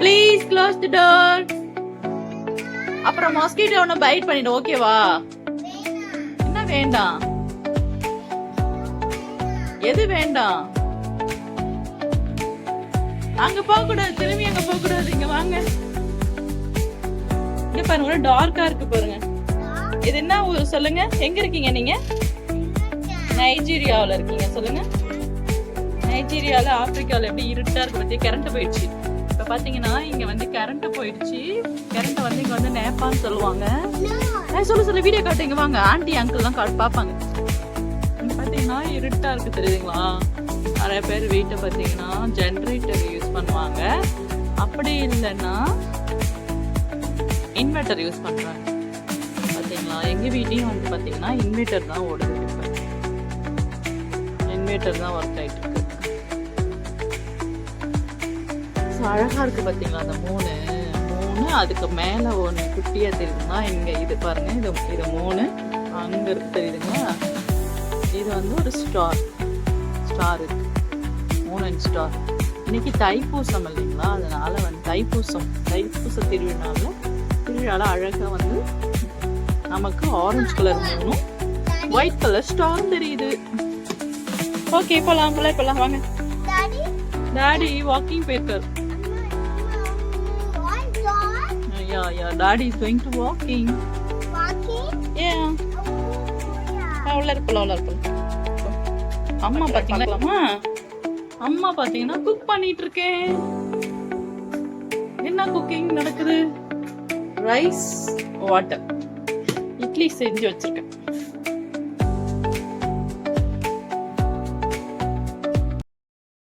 Please close the door அப்புறம் mosquito ஒன்று bite பண்ணிடு ஓகேவா என்ன வேண்டாம்? எது வேண்டாம்? அங்க போக கூடாது திரும்பி அங்க போக கூடாது இங்க வாங்க. இங்க பாருங்க ஒரு டார்க்கா இருக்கு பாருங்க. இது என்ன ஊர் சொல்லுங்க? எங்க இருக்கீங்க நீங்க? நைஜீரியாவில் இருக்கீங்க சொல்லுங்க. நைஜீரியாவில் ஆப்பிரிக்காவில் எப்படி இருட்டா இருக்கு பத்தி கரண்ட் போயிடுச்சு. இப்ப பாத்தீங்கன்னா இங்க வந்து கரண்ட் போயிடுச்சு. கரண்ட் வந்து இங்க வந்து நேப்பான்னு சொல்லுவாங்க. சொல்ல சொல்லு சொல்லு வீடியோ காட்டுங்க வாங்க. ஆண்டி அங்கிள் காட்டு பாப்பாங்க. இங்க பாத்தீங்கன்னா இருட்டா இருக்கு தெரியுதுங்களா? நிறைய பேர் வீட்டை பாத்தீங்கன்னா ஜென்ரேட்டர் யூஸ் பண்ணுவாங்க. அப்படி இல்லைன்னா இன்வெர்டர் யூஸ் பண்றாங்க. பாத்தீங்களா? எங்க வீட்டையும் வந்து பாத்தீங்கன்னா இன்வெர்டர் தான் ஓடுது. இன்வெர்ட்டர் இன்வெர்டர் தான் ஒர்க் ஆயிட்டு இருக்கு. So, அழகா இருக்கு பாத்தீங்களா? அந்த மூணு. மூணு அதுக்கு மேல ஒண்ணு குட்டியா தெரியுதுன்னா இங்க இது பாருங்க இது இது மூணு. அங்க இருக்கு தெரியுதுங்களா இது வந்து ஒரு ஸ்டார் ஸ்டார் இருக்கு மூணு ஸ்டார் இன்னைக்கு தைப்பூசம் இல்லைங்களா? அதனால வந்து தைப்பூசம். தைப்பூச திருவிழால திருவிழால அழகா வந்து நமக்கு ஆரஞ்சு கலர் மூணும் ஒயிட் கலர் ஸ்டார் தெரியுது. ஓகே போலாம் போலாம் போலாம் வாங்க. டாடி வாக்கிங் போயிருக்காரு yeah daddy is going to walking walking. Oh, yeah. உள்ள இருப்பலாம் உள்ள இருப்பலாம் அம்மா பாத்தீங்களா? அம்மா பாத்தீங்கன்னா குக் பண்ணிட்டு இருக்கேன். என்ன குக்கிங் நடக்குது? ரைஸ் வாட்டர் இட்லி செஞ்சு வச்சிருக்கேன்.